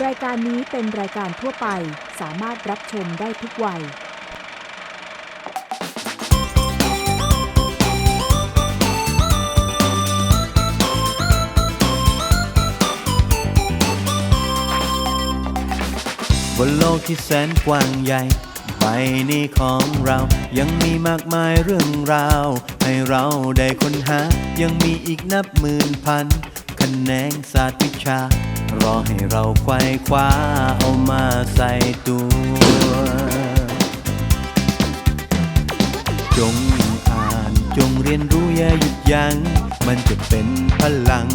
รายการนี้เป็นรายการทั่วไปสามารถรับชมได้ทุกวัย บนโลกที่แสนกว้างใหญ่ใบนี้ของเรายังมีมากมายเรื่องราว ให้เราได้ค้นหายังมีอีกนับหมื่นพัน คะแนนศาสตร์วิชา รอให้เราไขว้คว้าเอามาใส่ตัว จงอ่านจงเรียนรู้อย่าหยุดยัง้ง มันจะเป็นพลัง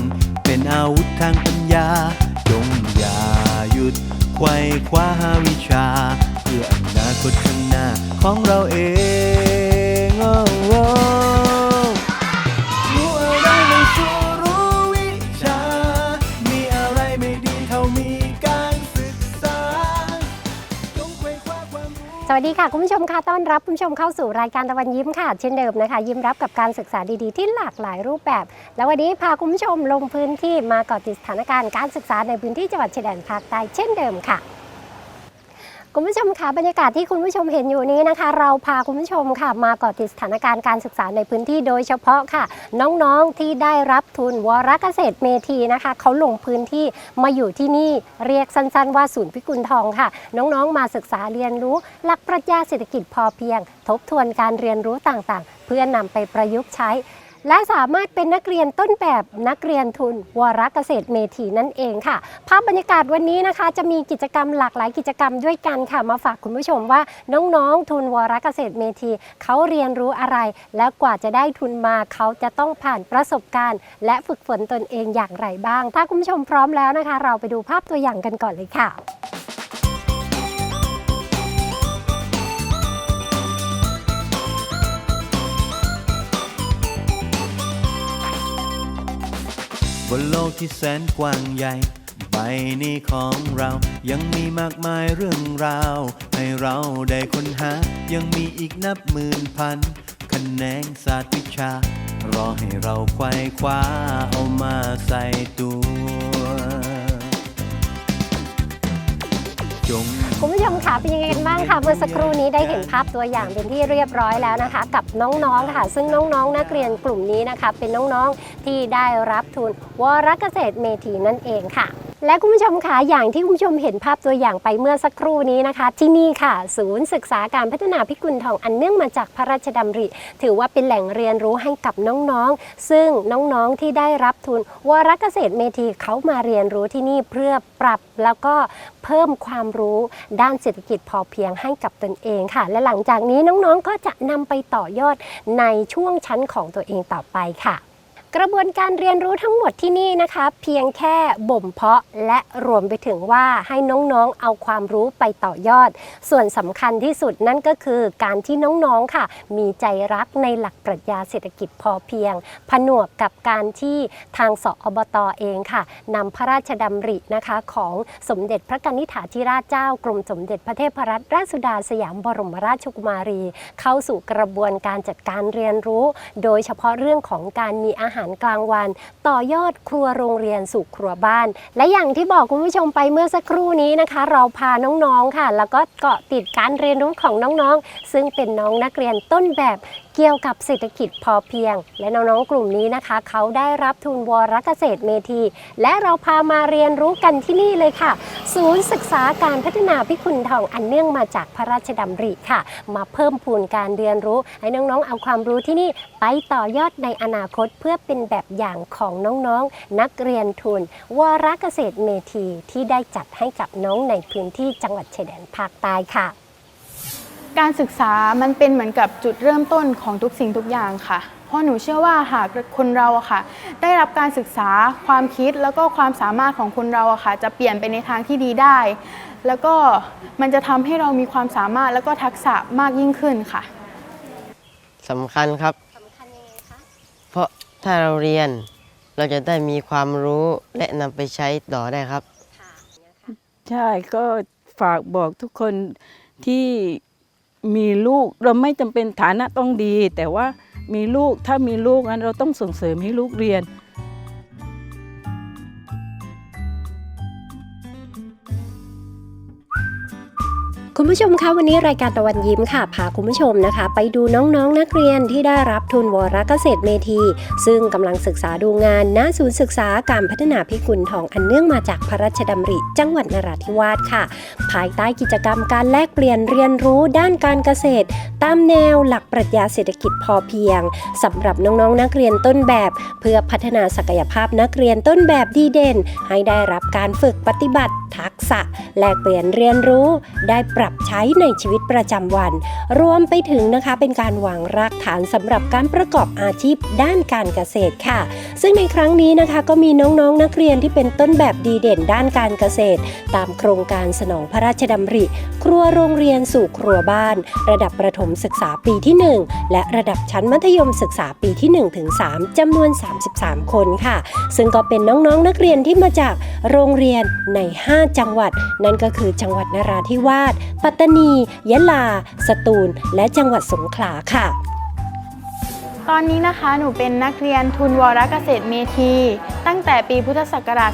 เป็นอาวุธทางปัญญา จงอย่าหยุดไขว้คว้าหาวิชา เพื่ออนาคตข้างหน้าของเราเอง สวัสดีค่ะคุณผู้ชมค่ะต้อนรับคุณผู้ชมเข้าสู่รายการตะวันยิ้มค่ะเช่นเดิมนะคะ ยิ้มรับกับการศึกษาดีๆ ที่หลากหลายรูปแบบ แล้ววันนี้พาคุณผู้ชมลงพื้นที่มาเกาะติดสถานการณ์การศึกษาในพื้นที่จังหวัดชายแดนภาคใต้เช่นเดิมค่ะ คุณผู้ชมคะบรรยากาศที่คุณผู้ชมเห็นอยู่นี้นะคะ เราพาคุณผู้ชมค่ะมาเกาะติดสถานการณ์การศึกษาในพื้นที่โดยเฉพาะค่ะ น้องๆที่ได้รับทุนวรเกษตรเมธีนะคะเขาลงพื้นที่มาอยู่ที่นี่เรียกสั้นๆ ว่าศูนย์พิกุลทองค่ะ น้องๆมาศึกษาเรียนรู้ หลักปรัชญาเศรษฐกิจพอเพียง ทบทวนการเรียนรู้ต่างๆ เพื่อนำไปประยุกต์ใช้ และสามารถเป็นนักเรียนต้นแบบนักเรียนทุนวรเกษตรเมธีนั่นเองค่ะ ภาพบรรยากาศวันนี้นะคะ จะมีกิจกรรมหลากหลายกิจกรรมด้วยกันค่ะ มาฝากคุณผู้ชมว่าน้องๆ ทุนวรเกษตรเมธีเขาเรียนรู้อะไร และกว่าจะได้ทุนมาเขาจะต้องผ่านประสบการณ์ และฝึกฝนตนเองอย่างไรบ้าง ถ้าคุณผู้ชมพร้อมแล้วนะคะ เราไปดูภาพตัวอย่างกันก่อนเลยค่ะ บนโลกที่แสนกว้างใหญ่ ใบนี้ของเรายังมีมากมายเรื่องราว ให้เราได้ค้นหา ยังมีอีกนับหมื่นพันคะแนนศาสตร์วิชา รอให้เราไขว้คว้าเอามาใส่ตัว คุณผู้ชมคะเป็นยังไงกันบ้างคะเมื่อสักครู่นี้ได้เห็นภาพตัวอย่างเป็นที่เรียบร้อยแล้วนะคะ กับน้องๆค่ะ ซึ่งน้องๆนักเรียนกลุ่มนี้นะคะ เป็นน้องๆที่ได้รับทุนวรเกษตรเมธีนั่นเองค่ะ และคุณผู้ชมคะอย่างที่คุณผู้ชมเห็นภาพตัวอย่างไปเมื่อสักครู่นี้นะคะ ที่นี่ค่ะ ศูนย์ศึกษาการพัฒนาพิกุลทองอันเนื่องมาจากพระราชดำริ ถือว่าเป็นแหล่งเรียนรู้ให้กับน้องๆ ซึ่งน้องๆที่ได้รับทุนวรเกษตรเมธีเขามาเรียนรู้ที่นี่เพื่อปรับแล้วก็เพิ่มความรู้ด้านเศรษฐกิจพอเพียงให้กับตนเองค่ะ และหลังจากนี้น้องๆก็จะนำไปต่อยอดในช่วงชั้นของตัวเองต่อไปค่ะ กระบวนการเรียนรู้ทั้งหมดที่นี่นะคะ เพียงแค่บ่มเพาะและรวมไปถึงว่าให้น้องๆเอาความรู้ไปต่อยอด ส่วนสำคัญที่สุดนั่นก็คือการที่น้องๆค่ะ มีใจรักในหลักปรัชญาเศรษฐกิจพอเพียง ผนวกกับการที่ทางสอบตเองค่ะนำพระราชดำรินะคะของสมเด็จพระกนิษฐาธิราชเจ้ากรมสมเด็จพระเทพรัตนราชสุดาสยามบรมราชกุมารี เข้าสู่กระบวนการจัดการเรียนรู้ โดยเฉพาะเรื่องของการมีอาหารกลางวัน ต่อยอดครัวโรงเรียนสู่ครัวบ้าน และอย่างที่บอกคุณผู้ชมไปเมื่อสักครู่นี้นะคะ เราพาน้องๆค่ะ แล้วก็เกาะติดการเรียนรู้ของน้องๆ ซึ่งเป็นน้องนักเรียนต้นแบบเกี่ยวกับเศรษฐกิจพอเพียง และน้องๆกลุ่มนี้นะคะ เขาได้รับทุนวรเกษตรเมธี และเราพามาเรียนรู้กันที่นี่เลยค่ะ ศูนย์ศึกษาการพัฒนาพิคุณทองอันเนื่องมาจากพระราชดำริค่ะ มาเพิ่มพูนการเรียนรู้ ให้น้องๆ เอาความรู้ที่นี่ไปต่อยอดในอนาคตเพื่อเป็นแบบอย่างของน้องๆ นักเรียนทุน วรเกษตรเมธีที่ได้จัดให้กับน้องในพื้นที่จังหวัดชายแดนภาคใต้ค่ะ การศึกษามันเป็นเหมือนกับจุดเริ่มต้นของทุกสิ่งทุกอย่างค่ะ เพราะหนูเชื่อว่าหากคนเราอะค่ะ ได้รับการศึกษาความคิดแล้วก็ความสามารถของคนเราอะค่ะ จะเปลี่ยนไปในทางที่ดีได้ แล้วก็มันจะทำให้เรามีความสามารถแล้วก็ทักษะมากยิ่งขึ้นค่ะสำคัญครับ สำคัญยังไงคะ เพราะถ้าเราเรียนเราจะได้มีความรู้และนำไปใช้ต่อได้ครับ ค่ะใช่ก็ฝากบอกทุกคนที่มีลูกเราไม่จำเป็นฐานะต้องดี แต่ว่า มีลูกถ้ามีลูกนั้นเราต้องส่งเสริมให้ลูกเรียน คุณผู้ชมคะวันนี้รายการตะวันยิ้มค่ะพาคุณผู้ชมนะคะ ไปดูน้องๆนนักเรียนที่ได้รับทุนวรเกษตรเมธี ซึ่งกำลังศึกษาดูงานณศูนย์ศึกษาการพัฒนาพิกุลทองอันเนื่องมาจากพระราชดำริ จังหวัดนราธิวาสค่ะ ภายใต้กิจกรรมการแลกเปลี่ยนเรียนรู้ด้านการเกษตร ตามแนวหลักปรัชญาเศรษฐกิจพอเพียงสำหรับน้องๆนักเรียนต้นแบบ เพื่อพัฒนาศักยภาพนักเรียนต้นแบบดีเด่น ให้ได้รับการฝึกปฏิบัติทักษะ แลกเปลี่ยนเรียนรู้ได้ปรับใช้ในชีวิตประจำวัน รวมไปถึงนะคะเป็นการวางรากฐานสำหรับการประกอบอาชีพด้านการเกษตรค่ะ ซึ่งในครั้งนี้นะคะก็มีน้องๆ นักเรียนที่เป็นต้นแบบดีเด่นด้านการเกษตร ตามโครงการสนองพระราชดำริ ครัวโรงเรียนสู่ครัวบ้าน ระดับประถมศึกษาปีที่ 1 และระดับชั้นมัธยมศึกษาปีที่1ถึง3จำนวน 33 คนค่ะ ซึ่งก็เป็นน้องๆนนักเรียนที่มาจากโรงเรียนใน 5 จังหวัด นั่นก็คือจังหวัดนราธิวาสปัตตานี ยะลา สตูล และจังหวัดสงขลาค่ะ ตอนนี้นะคะหนูเป็นนักเรียนทุนวรเกษตรเมธี ตั้งแต่ปีพุทธศักราช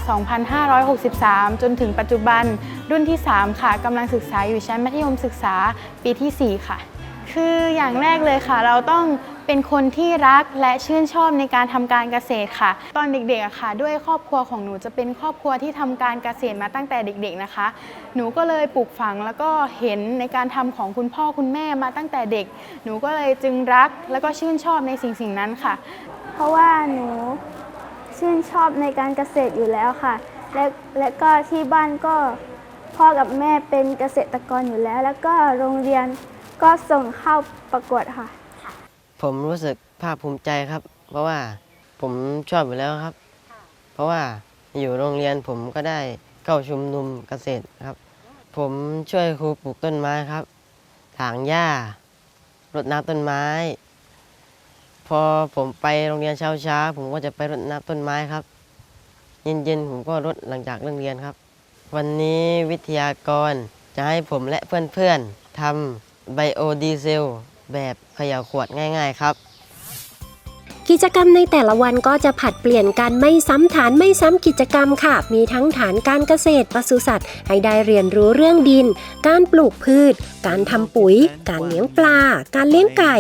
2563 จนถึงปัจจุบันรุ่นที่ 3 ค่ะกำลังศึกษาอยู่ชั้นมัธยมศึกษาปีทีสี่4 ค่ะ คืออย่างแรกเลยค่ะ เราต้อง เป็นคนที่รักและชื่นชอบในการทำการเกษตรค่ะ ตอนเด็กๆค่ะ ด้วยครอบครัวของหนูจะเป็นครอบครัวที่ทำการเกษตรมาตั้งแต่เด็กๆนะคะ หนูก็เลยปลูกฝังแล้วก็เห็นในการทำของคุณพ่อคุณแม่มาตั้งแต่เด็ก หนูก็เลยจึงรักแล้วก็ชื่นชอบในสิ่งสิ่งๆนั้นค่ะ เพราะว่าหนูชื่นชอบในการเกษตรอยู่แล้วค่ะ และและก็ที่บ้านก็พ่อกับแม่เป็นเกษตรกรอยู่แล้ว แล้วก็โรงเรียนก็ส่งเข้าประกวดค่ะ ผมรู้สึกภาคภูมิใจครับ เพราะว่าผมชอบอยู่แล้วครับ เพราะว่าอยู่โรงเรียนผมก็ได้เข้าชุมนุมเกษตรครับ ผมช่วยครูปลูกต้นไม้ครับ ถางหญ้ารดน้ำต้นไม้ พอผมไปโรงเรียนเช้าช้าผมก็จะไปรดน้ำต้นไม้ครับ เย็นๆผมก็รดหลังจากเลิกเรียนครับ วันนี้วิทยากรจะให้ผมและเพื่อนๆทำไบโอดีเซล แบบเขย่าขวดง่าย ๆ ครับ กิจกรรมในแต่ละวันก็จะผัดเปลี่ยนกันไม่ซ้ำฐานไม่ซ้ำกิจกรรมค่ะ มีทั้งฐานการเกษตรปศุสัตว์ ให้ได้เรียนรู้เรื่องดิน การปลูกพืช การทำปุ๋ย การเลี้ยงปลา การเลี้ยงไก่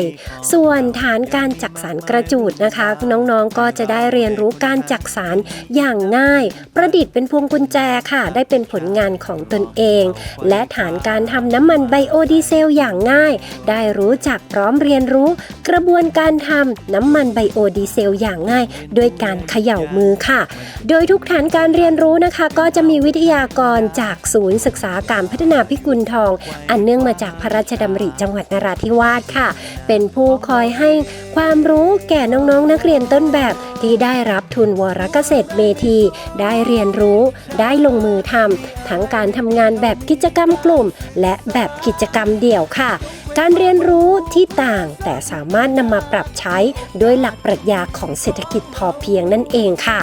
ส่วนฐานการจักสารกระจูดนะคะ น้องๆก็จะได้เรียนรู้การจักสารอย่างง่าย ประดิษฐ์เป็นพวงกุญแจค่ะ ได้เป็นผลงานของตนเอง และฐานการทำน้ำมันไบโอดีเซลอย่างง่าย ได้รู้จักพร้อมเรียนรู้ กระบวนการทำน้ำมันไบโอดีเซลอย่างง่าย ด้วยการเขย่ามือค่ะ โดยทุกฐานการเรียนรู้นะคะ ก็จะมีวิทยากรจากศูนย์ศึกษาการพัฒนาพิกุลทอง อันเนื่องมาจากพระราชดำริจังหวัดนราธิวาสค่ะ เป็นผู้คอยให้ความรู้แก่น้องๆนนักเรียนต้นแบบที่ได้รับทุนวรเกษตรเมธีได้เรียนรู้ ได้ลงมือทำทั้งการทำงานแบบกิจกรรมกลุ่ม และแบบกิจกรรมเดี่ยวค่ะ การเรียนรู้ที่ต่างแต่สามารถนำมาปรับใช้ด้วยหลักปรัชญาของเศรษฐกิจพอเพียงนั่นเองค่ะ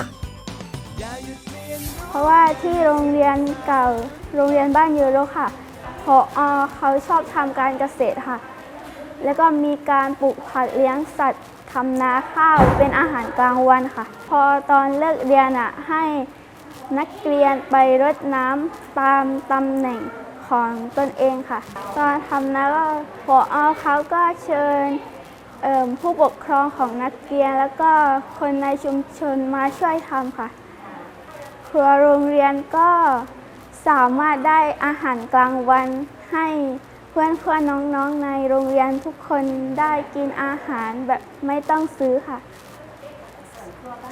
เพราะว่าที่โรงเรียนเก่าโรงเรียนบ้านยูโรค่ะพออเขาชอบทำการเกษตรค่ะ แล้วก็มีการปลูกผักเลี้ยงสัตว์ทำนาข้าวเป็นอาหารกลางวันค่ะ พอตอนเลิกเรียนอะให้นักเรียนไปรดน้ำตามตำแหน่ง ของตนเองค่ะ ตอนทำนาก็พออเขาก็เชิญผู้ปกครองของนักเรียน แล้วก็คนในชุมชนมาช่วยทำค่ะ ครัวโรงเรียนก็สามารถได้อาหารกลางวันให้เพื่อนเพื่อนๆน้องๆในโรงเรียนทุกคนได้กินอาหารแบบไม่ต้องซื้อค่ะ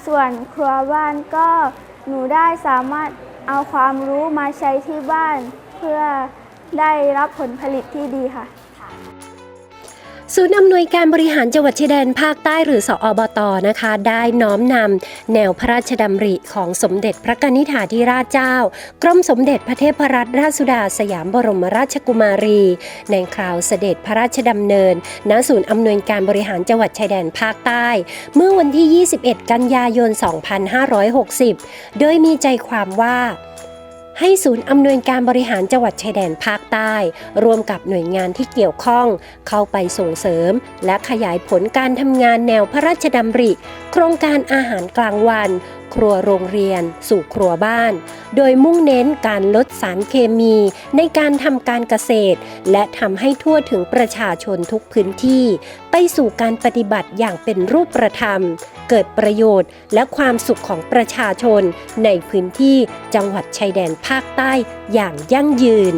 ส่วนครัวบ้านก็หนูได้สามารถเอาความรู้มาใช้ที่บ้าน เพื่อได้รับผลผลิตที่ดีค่ะ ศูนย์อำนวยการบริหารจังหวัดชายแดนภาคใต้หรือสอบตนะคะ ได้น้อมนำแนวพระราชดำริของสมเด็จพระกนิษฐาธิราชเจ้า กรมสมเด็จพระเทพรัตนราชสุดาสยามบรมราชกุมารี ในคราวเสด็จพระราชดำเนิน ณ ศูนย์อำนวยการบริหารจังหวัดชายแดนภาคใต้ เมื่อวันที่ 21 กันยายน 2560 โดยมีใจความว่า ให้ศูนย์อำนวยการบริหารจังหวัดชายแดนภาคใต้ รวมกับหน่วยงานที่เกี่ยวข้อง เข้าไปส่งเสริม และขยายผลการทำงานแนวพระราชดำริ โครงการอาหารกลางวัน ครัวโรงเรียน สู่ครัวบ้าน โดยมุ่งเน้นการลดสารเคมีในการทำการเกษตร และทำให้ทั่วถึงประชาชนทุกพื้นที่ ไปสู่การปฏิบัติอย่างเป็นรูปประธรรม เกิดประโยชน์และความสุขของประชาชน ในพื้นที่จังหวัดชายแดนภาคใต้อย่างยั่งยืน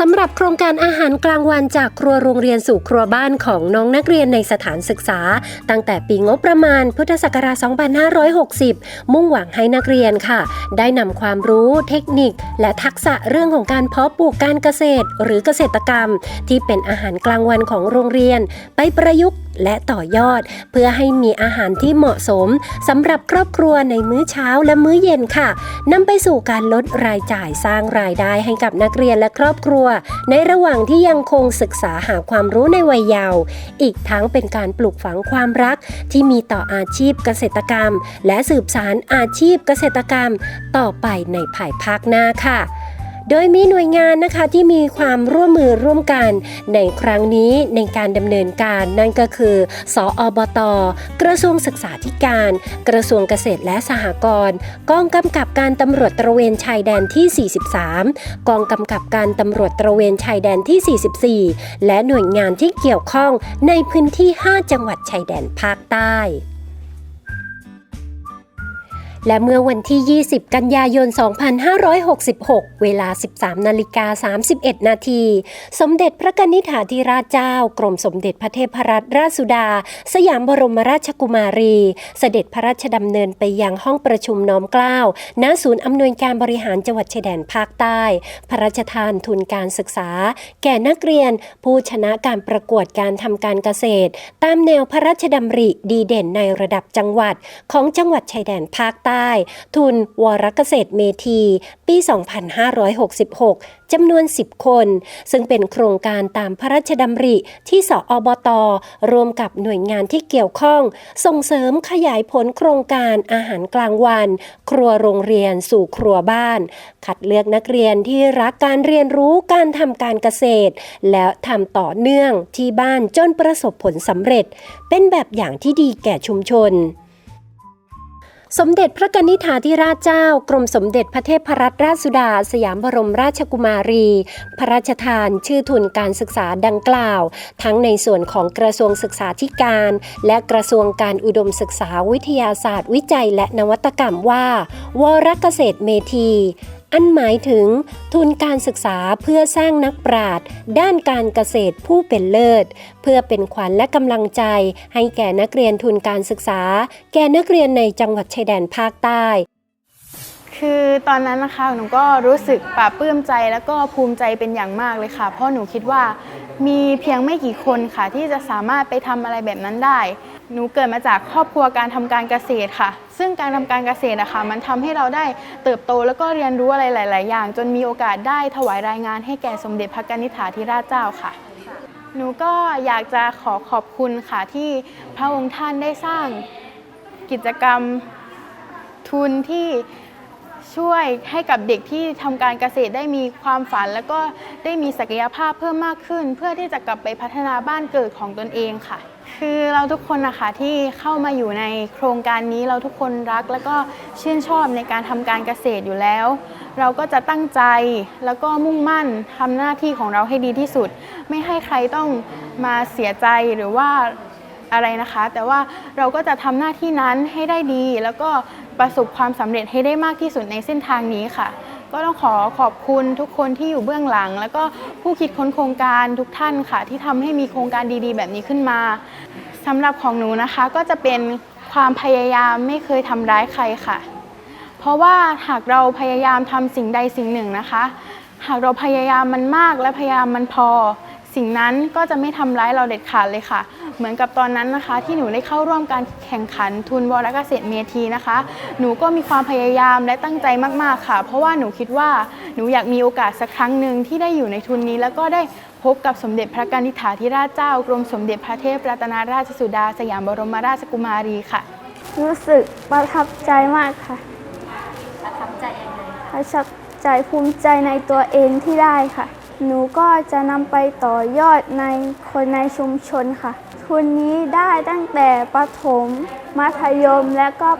สำหรับโครงการอาหารกลางวันจากครัวโรงเรียนสู่ครัวบ้านของน้องนักเรียนในสถานศึกษา ตั้งแต่ปีงบประมาณพุทธศักราช 2560 มุ่งหวังให้นักเรียนค่ะ ได้นำความรู้เทคนิค และทักษะเรื่องของการเพาะปลูกการเกษตร หรือเกษตรกรรม ที่เป็นอาหารกลางวันของโรงเรียน ไปประยุกต์ และต่อยอด เพื่อให้มีอาหารที่เหมาะสมสำหรับครอบครัวในมื้อเช้าและมื้อเย็นค่ะนำไปสู่การลดรายจ่ายสร้างรายได้ให้กับนักเรียนและครอบครัว ในระหว่างที่ยังคงศึกษาหาความรู้ในวัยเยาว์อีกทั้งเป็นการปลูกฝังความรักที่มีต่ออาชีพเกษตรกรรม และสืบสารอาชีพเกษตรกรรม ต่อไปในภายภาคหน้าค่ะ โดยมีหน่วยงานนะคะที่มีความร่วมมือร่วมกันในครั้งนี้ในการดำเนินการนั่นก็คือ สออบต กระทรวงศึกษาธิการ กระทรวงเกษตรและสหกรณ์กองกำกับการตำรวจตระเวนชายแดนที่ 43 กองกำกับการตำรวจตระเวนชายแดนที่ 44 และหน่วยงานที่เกี่ยวข้องในพื้นที่ 5 จังหวัดชายแดนภาคใต้ และเมื่อวันที่ 20 กันยายน 2566 เวลา 13 นาฬิกา 31 นาที สมเด็จพระกนิษฐาธิราชเจ้า กรมสมเด็จพระเทพรัตนราชสุดา สยามบรมราชกุมารี เสด็จพระราชดำเนินไปยังห้องประชุมน้อมเกล้า ณ ศูนย์อำนวยการบริหารจังหวัดชายแดนภาคใต้ พระราชทานทุนการศึกษา แก่นักเรียน ผู้ชนะการประกวดการทำการเกษตร ตามแนวพระราชดำริดีเด่นในระดับจังหวัดของจังหวัดชายแดนภาคใต้ทุนวรเกษตรเมธี ปี 2566 จำนวน 10 คน ซึ่งเป็นโครงการตามพระราชดำริที่สอบตรวมกับหน่วยงานที่เกี่ยวข้อง ส่งเสริมขยายผลโครงการอาหารกลางวัน ครัวโรงเรียนสู่ครัวบ้าน คัดเลือกนักเรียนที่รักการเรียนรู้การทำการเกษตร แล้วทำต่อเนื่องที่บ้านจนประสบผลสำเร็จ เป็นแบบอย่างที่ดีแก่ชุมชน สมเด็จพระกนิษฐาธิราชเจ้า กรมสมเด็จพระเทพรัตนราชสุดา สยามบรมราชกุมารี พระราชทานชื่อทุนการศึกษาดังกล่าว ทั้งในส่วนของกระทรวงศึกษาธิการ และกระทรวงการอุดมศึกษาวิทยาศาสตร์ วิจัยและนวัตกรรมว่า วรเกษตรเมธี อันหมายถึงทุนการศึกษาเพื่อสร้างนักปราชญ์ด้านการเกษตรผู้เป็นเลิศ เพื่อเป็นขวัญและกำลังใจ ให้แก่นักเรียนทุนการศึกษา แก่นักเรียนในจังหวัดชายแดนภาคใต้ คือตอนนั้นนะคะหนูก็รู้สึกปลาบปลื้มใจแล้วก็ภูมิใจเป็นอย่างมากเลยค่ะ เพราะหนูคิดว่ามีเพียงไม่กี่คนค่ะที่จะสามารถไปทำอะไรแบบนั้นได้ หนูเกิดมาจากครอบครัวการทำการเกษตรค่ะ ซึ่งการทำการเกษตรนะคะมันทำให้เราได้เติบโตแล้วก็เรียนรู้อะไรหลาย ๆ อย่าง จนมีโอกาสได้ถวายรายงานให้แก่สมเด็จพระกนิษฐาธิราชเจ้าค่ะ หนูก็อยากจะขอขอบคุณค่ะที่พระองค์ท่านได้สร้างกิจกรรมทุนที่ ช่วยให้กับเด็กที่ทำการเกษตรได้มีความฝัน แล้วก็ได้มีศักยภาพเพิ่มมากขึ้น เพื่อที่จะกลับไปพัฒนาบ้านเกิดของตนเองค่ะ คือเราทุกคนนะคะที่เข้ามาอยู่ในโครงการนี้เราทุกคนรัก แล้วก็ชื่นชอบในการทำการเกษตรอยู่แล้ว เราก็จะตั้งใจแล้วก็มุ่งมั่นทำหน้าที่ของเราให้ดีที่สุด ไม่ให้ใครต้องมาเสียใจหรือว่าอะไรนะคะ แต่ว่าเราก็จะทำหน้าที่นั้นให้ได้ดีแล้วก็ ประสบความสำเร็จให้ได้มากที่สุดในเส้นทางนี้ค่ะ ก็ต้องขอขอบคุณทุกคนที่อยู่เบื้องหลัง แล้วก็ผู้คิดค้นโครงการทุกท่านค่ะ ที่ทำให้มีโครงการดีๆ แบบนี้ขึ้นมาสำหรับของหนูนะคะก็จะเป็นความพยายามไม่เคยทำร้ายใครค่ะ เพราะว่าหากเราพยายามทำสิ่งใดสิ่งหนึ่งนะคะ หากเราพยายามมันมากและพยายามมันพอ สิ่งนั้นก็จะไม่ทำร้ายเราเด็ดขาดเลยค่ะ เหมือนกับตอนนั้นนะคะ ที่หนูได้เข้าร่วมการแข่งขันทุนวรเกษตรเมทีนะคะ หนูก็มีความพยายามและตั้งใจมากๆค่ะ เพราะว่าหนูคิดว่าหนูอยากมีโอกาสสักครั้งหนึ่งที่ได้อยู่ในทุนนี้ แล้วก็ได้พบกับสมเด็จพระกนิษฐาธิราชเจ้ากรมสมเด็จพระเทพรัตนราชสุดา สยามบรมราชกุมารีค่ะ รู้สึกประทับใจมากค่ะ ประทับใจยังไงประทับใจภูมิใจในตัวเองที่ได้ค่ะ หนูก็จะนำไปต่อยอดในคนในชุมชนค่ะ ทุนนี้ได้ตั้งแต่ประถม มัธยมและก็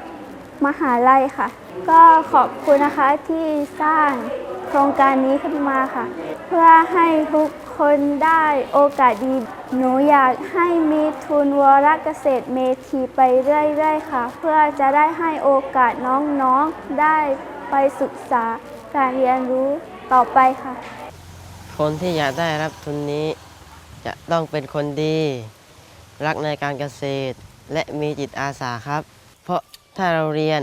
มหาลัยค่ะ ก็ขอบคุณนะคะที่สร้างโครงการนี้ขึ้นมาค่ะ เพื่อให้ทุกคนได้โอกาสดี หนูอยากให้มีทุนวรเกษตรเมทีไปเรื่อย ๆ ค่ะ เพื่อจะได้ให้โอกาสน้องๆได้ไปศึกษาการเรียนรู้ต่อไปค่ะ คนที่อยากได้รับทุนนี้ จะต้องเป็นคนดี รักในการเกษตร และมีจิตอาสาครับ เพราะถ้าเราเรียน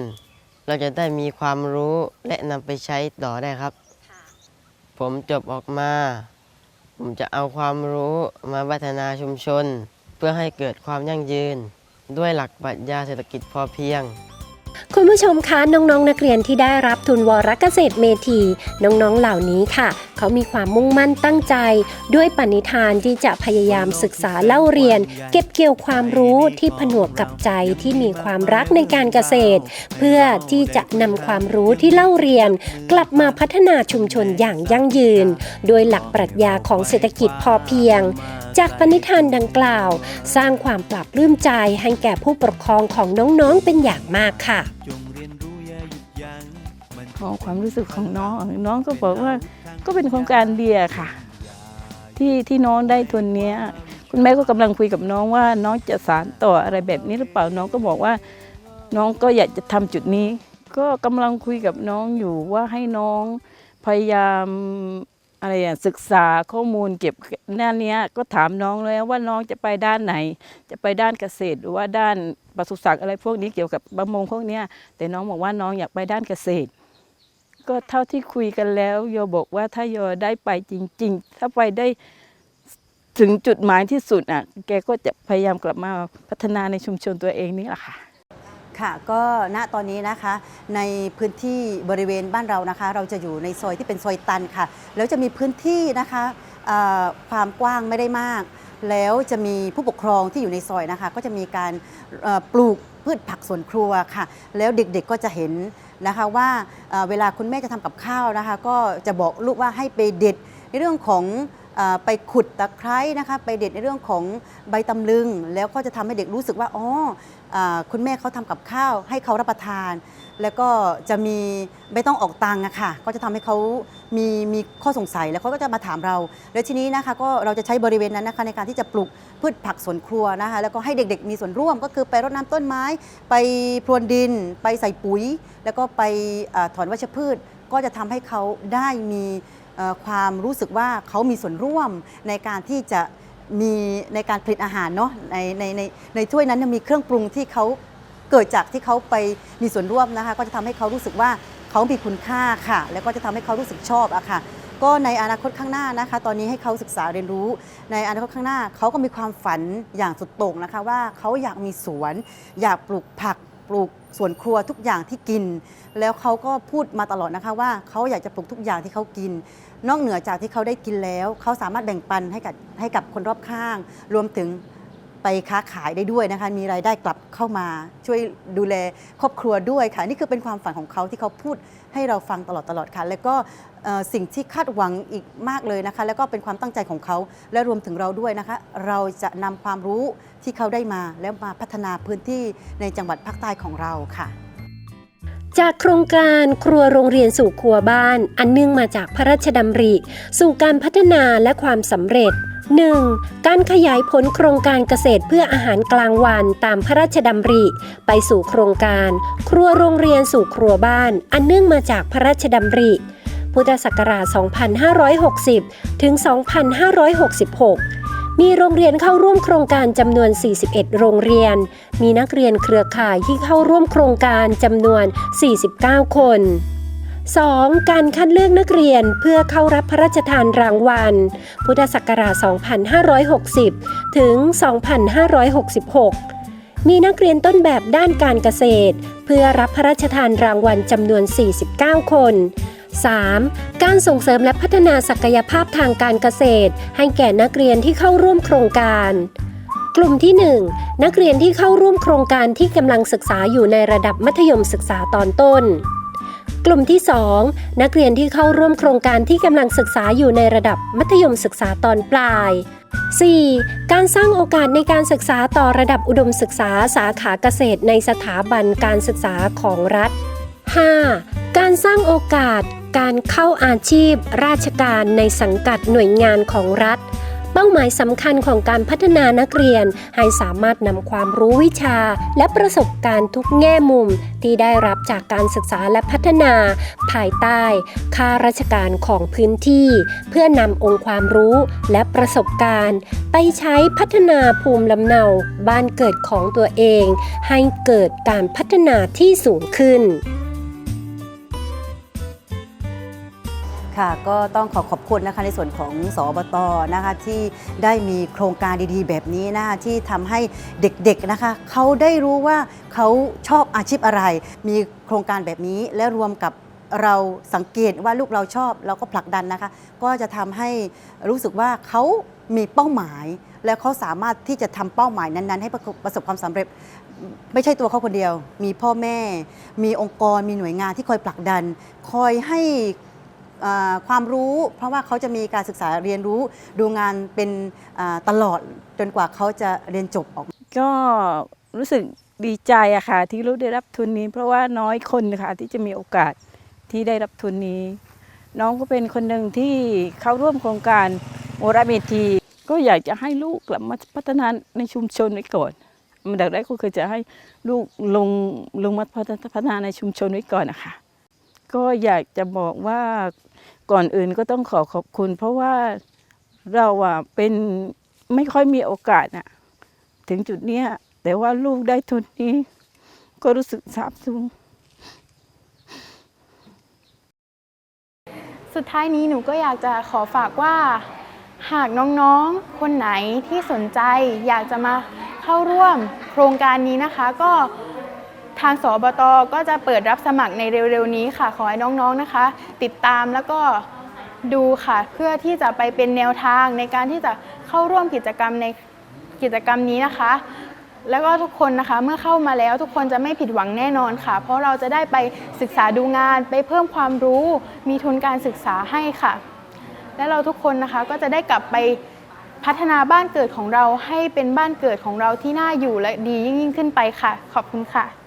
เราจะได้มีความรู้และนำไปใช้ต่อได้ครับ ผมจบออกมา ผมจะเอาความรู้มาพัฒนาชุมชน เพื่อให้เกิดความยั่งยืน ด้วยหลักปรัชญาเศรษฐกิจพอเพียง คุณผู้ชมคะน้องๆ นักเรียนที่ได้รับทุนวรเกษตรเมทีน้องๆเหล่านี้ค่ะ เขามีความมุ่งมั่นตั้งใจ ด้วยปณิธานที่จะพยายามศึกษาเล่าเรียน เก็บเกี่ยวความรู้ที่ผนวกกับใจที่มีความรักในการเกษตร เพื่อที่จะนำความรู้ที่เล่าเรียน กลับมาพัฒนาชุมชนอย่างยั่งยืน โดยหลักปรัชญาของเศรษฐกิจพอเพียง จากปณิธานดังกล่าว สร้างความปรับปลื้มใจให้แก่ผู้ปกครองของน้องๆเป็นอย่างมากค่ะจงเรียนรู้อย่าหยุดยั้งมันของความรู้สึกของน้องน้องก็บอกว่าก็เป็นโครงการเดียค่ะ ที่ที่น้องได้ทุนนี้คุณแม่ก็กำลังคุยกับน้องว่าน้องจะสานต่ออะไรแบบนี้หรือเปล่าน้องก็บอกว่า น้องก็อยากจะทำจุดนี้ ก็กำลังคุยกับน้องอยู่ว่าให้น้องพยายาม อะไรอะศึกษาข้อมูลเก็บหน้าเนี้ยก็ถามน้องแล้วว่าน้องจะไปด้านไหน จะไปด้านเกษตรหรือว่าด้านปศุสัตว์อะไรพวกนี้เกี่ยวกับประมงพวกเนี้ยแต่น้องบอกว่าน้องอยากไปด้านเกษตร ก็เท่าที่คุยกันแล้วโยบอกว่าถ้าโยได้ไปจริง ๆ ถ้าไปได้ถึงจุดหมายที่สุดอะ แกก็จะพยายามกลับมาพัฒนาในชุมชนตัวเองนี่แหละค่ะ ค่ะก็ณตอนนี้นะคะในพื้นที่บริเวณบ้านเรานะคะ เราจะอยู่ในซอยที่เป็นซอยตันค่ะ แล้วจะมีพื้นที่นะคะเอ่อความกว้างไม่ได้มาก แล้วจะมีผู้ปกครองที่อยู่ในซอยนะคะ ก็จะมีการเอ่อปลูกพืชผักสวนครัวค่ะ แล้วเด็กๆก็จะเห็นนะคะว่าเอ่อเวลาคุณแม่จะทำกับข้าวนะคะ ก็จะบอกลูกว่าให้ไปเด็ดในเรื่องของเอ่อไปขุดตะไคร้นะคะ ไปเด็ดในเรื่องของใบตำลึง แล้วก็จะทำให้เด็กรู้สึกว่าอ๋อ คุณแม่เขาทำกับข้าวให้เขารับประทาน แล้วก็จะมีไม่ต้องออกตังค์อะค่ะ ก็จะทำให้เขามีมีข้อสงสัยแล้วเขาก็จะมาถามเรา แล้วทีนี้นะคะก็เราจะใช้บริเวณนั้นนะคะในการที่จะปลูกพืชผักสวนครัวนะคะแล้วก็ให้เด็กๆ มีส่วนร่วมก็คือไปรดน้ำต้นไม้ ไปพรวนดิน ไปใส่ปุ๋ย แล้วก็ไปอถอนวัชพืช ก็จะทำให้เขาได้มีความรู้สึกว่าเขามีส่วนร่วมในการที่จะ มีในการผลิตอาหารเนาะในในในในถ้วยนั้นยังมีเครื่องปรุงที่เขาเกิดจากที่เขาไปมีส่วนร่วมนะคะก็จะทำให้เขารู้สึกว่าเขามีคุณค่าค่ะ แล้วก็จะทำให้เขารู้สึกชอบอะค่ะ ก็ในอนาคตข้างหน้านะคะ ตอนนี้ให้เขาศึกษาเรียนรู้ ในอนาคตข้างหน้าเขาก็มีความฝันอย่างสุดโต่งนะคะว่าเขาอยากมีสวน อยากปลูกผักปลูกสวนครัวทุกอย่างที่กิน แล้วเขาก็พูดมาตลอดนะคะว่าเขาอยากจะปลูกทุกอย่างที่เขากิน นอกเหนือจากที่เขาได้กินแล้ว เขาสามารถแบ่งปันให้กับให้กับคนรอบข้าง รวมถึงไปค้าขายได้ด้วยนะคะ มีรายได้กลับเข้ามาช่วยดูแลครอบครัวด้วยค่ะ นี่คือเป็นความฝันของเขาที่เขาพูดให้เราฟังตลอดตลอดค่ะ แล้วก็สิ่งที่คาดหวังอีกมากเลยนะคะ แล้วก็เป็นความตั้งใจของเขา และรวมถึงเราด้วยนะคะ เราจะนำความรู้ที่เขาได้มาแล้วมาพัฒนาพื้นที่ในจังหวัดภาคใต้ของเราค่ะ จากโครงการครัวโรงเรียนสู่ครัวบ้าน อันเนื่องมาจากพระราชดำริ สู่การพัฒนาและความสำเร็จ 1. การขยายผลโครงการเกษตรเพื่ออาหารกลางวันตามพระราชดำริ ไปสู่โครงการ ครัวโรงเรียนสู่ครัวบ้าน อันเนื่องมาจากพระราชดำริ พุทธศักราช 2560 ถึง 2566 มีโรงเรียนเข้าร่วมโครงการจำนวน 41 โรงเรียน มีนักเรียนเครือข่ายที่เข้าร่วมโครงการจำนวน 49 คน 2. การคัดเลือกนักเรียนเพื่อเข้ารับพระราชทานรางวัล พุทธศักราช 2560 ถึง 2566 มีนักเรียนต้นแบบด้านการเกษตร เพื่อรับพระราชทานรางวัลจำนวน 49 คน 3. การส่งเสริมและพัฒนาศักยภาพทางการเกษตร ให้แก่นักเรียนที่เข้าร่วมโครงการ กลุ่มที่ 1 นักเรียนที่เข้าร่วมโครงการที่กำลังศึกษาอยู่ในระดับมัธยมศึกษาตอนต้น กลุ่มที่ 2 นักเรียนที่เข้าร่วมโครงการที่กำลังศึกษาอยู่ในระดับมัธยมศึกษาตอนปลาย 4. การสร้างโอกาสในการศึกษาต่อระดับอุดมศึกษาสาขาเกษตรในสถาบันการศึกษาของรัฐ 5. การสร้างโอกาส การเข้าอาชีพ ราชการในสังกัดหน่วยงานของรัฐ เป้าหมายสำคัญของการพัฒนานักเรียน ให้สามารถนำความรู้วิชา และประสบการณ์ทุกแง่มุม ที่ได้รับจากการศึกษาและพัฒนา ภายใต้ค่าราชการของพื้นที่ เพื่อนำองค์ความรู้และประสบการณ์ ไปใช้พัฒนาภูมิลำเนาบ้านเกิดของตัวเอง ให้เกิดการพัฒนาที่สูงขึ้น ค่ะ ก็ต้องขอขอบคุณนะคะในส่วนของสอบตนะคะที่ได้มีโครงการดีๆ แบบนี้นะคะที่ทำให้เด็กๆนะคะเขาได้รู้ว่าเขาชอบอาชีพอะไร มีโครงการแบบนี้และรวมกับเราสังเกตว่าลูกเราชอบเราก็ผลักดันนะคะ ก็จะทำให้รู้สึกว่าเขามีเป้าหมาย แล้วเขาสามารถที่จะทำเป้าหมายนั้นๆ ให้ประประสบความสำเร็จ ไม่ใช่ตัวเขาคนเดียว มีพ่อแม่ มีองค์กร มีหน่วยงานที่คอยผลักดัน คอยให้ ความรู้เพราะว่าเขาจะมีการศึกษาเรียนรู้ดูงานเป็นตลอดจนกว่าเขาจะเรียนจบออก ก็รู้สึกดีใจอะค่ะ ที่ลูกได้รับทุนนี้ เพราะว่าน้อยคนค่ะที่จะมีโอกาสที่ได้รับทุนนี้ น้องก็เป็นคนหนึ่งที่เข้าร่วมโครงการโอราเมที ก็อยากจะให้ลูกกลับมาพัฒนาในชุมชนไว้ก่อนมันดักแรกก็คือจะให้ลูกลงลงมาพัฒนาในชุมชนไว้ก่อนนะคะก็อยากจะบอกว่า ก่อนอื่นก็ต้องขอขอบคุณ เพราะว่าเราอะเป็นไม่ค่อยมีโอกาสอะถึงจุดเนี้ยแต่ว่าลูกได้ทุนนี้ ก็รู้สึกซาบซึ้งสุดท้ายนี้หนูก็อยากจะขอฝากว่า หากน้องๆ คนไหนที่สนใจอยากจะมาเข้าร่วมโครงการนี้นะคะ ก็ ทางสบตก็จะเปิดรับสมัครในเร็วๆนี้ค่ะ ขอให้น้องๆนะคะ ติดตามแล้วก็ดูค่ะ เพื่อที่จะไปเป็นแนวทางในการที่จะเข้าร่วมกิจกรรมในกิจกรรมนี้นะคะ แล้วก็ทุกคนนะคะเมื่อเข้ามาแล้วทุกคนจะไม่ผิดหวังแน่นอนค่ะ เพราะเราจะได้ไปศึกษาดูงาน ไปเพิ่มความรู้ มีทุนการศึกษาให้ค่ะ และเราทุกคนนะคะก็จะได้กลับไปพัฒนาบ้านเกิดของเราให้เป็นบ้านเกิดของเราที่น่าอยู่และดียิ่งยิ่งขึ้นไปค่ะ ขอบคุณค่ะ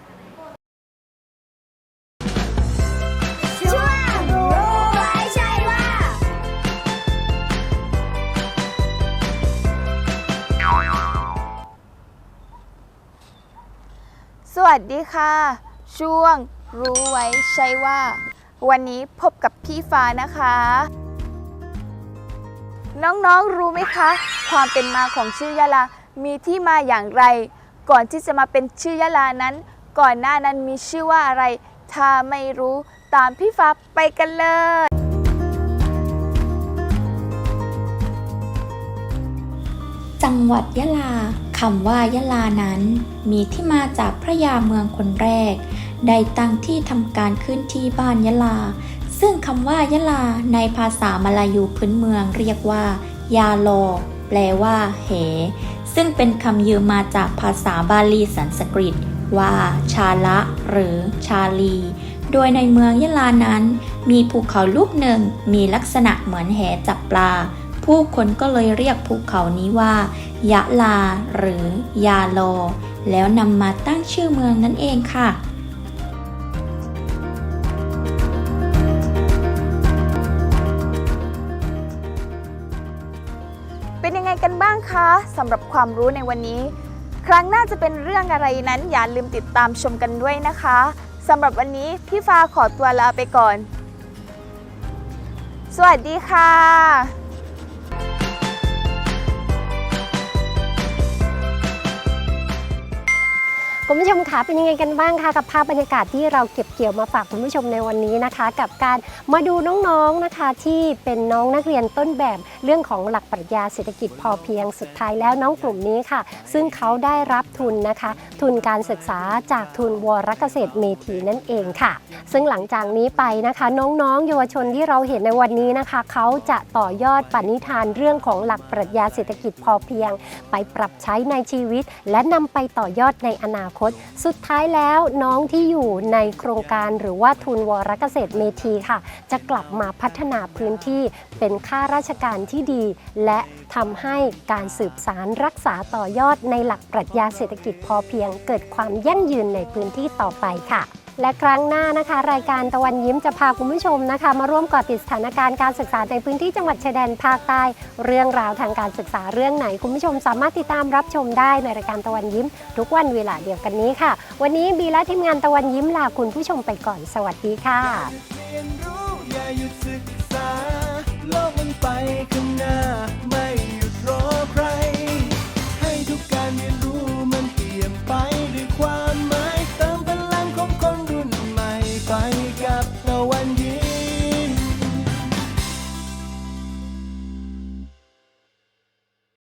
สวัสดีค่ะ ช่วงรู้ไว้ใช่ว่า วันนี้พบกับพี่ฟ้านะคะ น้องๆรู้ไหมคะ ความเป็นมาของชื่อยะลา มีที่มาอย่างไร ก่อนที่จะมาเป็นชื่อยะลานั้น ก่อนหน้านั้นมีชื่อว่าอะไร ถ้าไม่รู้ตามพี่ฟ้าไปกันเลย จังหวัดยะลาคำว่ายะลานั้น มีที่มาจากพระยาเมืองคนแรก ได้ตั้งที่ทำการขึ้นที่บ้านยะลา ซึ่งคำว่ายะลาในภาษามลายูพื้นเมืองเรียกว่า ยาโล แปลว่าเห ซึ่งเป็นคำยืมมาจากภาษาบาลีสันสกฤต ว่า ชาละ หรือ ชาลี โดยในเมืองยะลานั้น มีภูเขาลูกหนึ่งมีลักษณะเหมือนแหจับปลา ผู้คนก็เลยเรียกภูเขานี้ว่า ยะลา หรือยาโล แล้วนำมาตั้งชื่อเมืองนั่นเองค่ะเป็นยังไงกันบ้างคะสำหรับความรู้ในวันนี้ ครั้งหน้าจะเป็นเรื่องอะไรนั้นอย่าลืมติดตามชมกันด้วยนะคะสำหรับวันนี้พี่ฟ้าขอตัวลาไปก่อน สวัสดีค่ะ คุณผู้ชมคะเป็นยังไงกันบ้างคะกับภาพบรรยากาศที่เราเก็บเกี่ยวมาฝากคุณผู้ชมในวันนี้นะคะ กับการมาดูน้องๆนะคะที่เป็นน้องนักเรียนต้นแบบเรื่องของหลักปรัชญาเศรษฐกิจพอเพียงสุดท้ายแล้วน้องกลุ่มนี้ค่ะ ซึ่งเขาได้รับทุนนะคะ ทุนการศึกษาจากทุนวรเกษตรเมธีนั่นเองค่ะ ซึ่งหลังจากนี้ไปนะคะ น้องๆ เยาวชนที่เราเห็นในวันนี้นะคะ เขาจะต่อยอดปณิธานเรื่องของหลักปรัชญาเศรษฐกิจพอเพียง ไปปรับใช้ในชีวิต และนำไปต่อยอดในอนาคตต สุดท้ายแล้วน้องที่อยู่ในโครงการหรือว่าทุนวรเกษตรเมธีค่ะ จะกลับมาพัฒนาพื้นที่เป็นข้าราชการที่ดี และทำให้การสืบสารรักษาต่อยอดในหลักปรัชญาเศรษฐกิจพอเพียงเกิดความยั่งยืนในพื้นที่ต่อไปค่ะ และครั้งหน้านะคะ รายการตะวันยิ้มจะพาคุณผู้ชมนะคะ มาร่วมก่อติดสถานการณ์การศึกษาในพื้นที่จังหวัดชายแดนภาคใต้ เรื่องราวทางการศึกษาเรื่องไหน คุณผู้ชมสามารถติดตามรับชมได้ในรายการตะวันยิ้ม ทุกวันเวลาเดียวกันนี้ค่ะ วันนี้บีและทีมงานตะวันยิ้มลาคุณผู้ชมไปก่อนสวัสดีค่ะไปข้างหน้าไม่หยุดรอใคร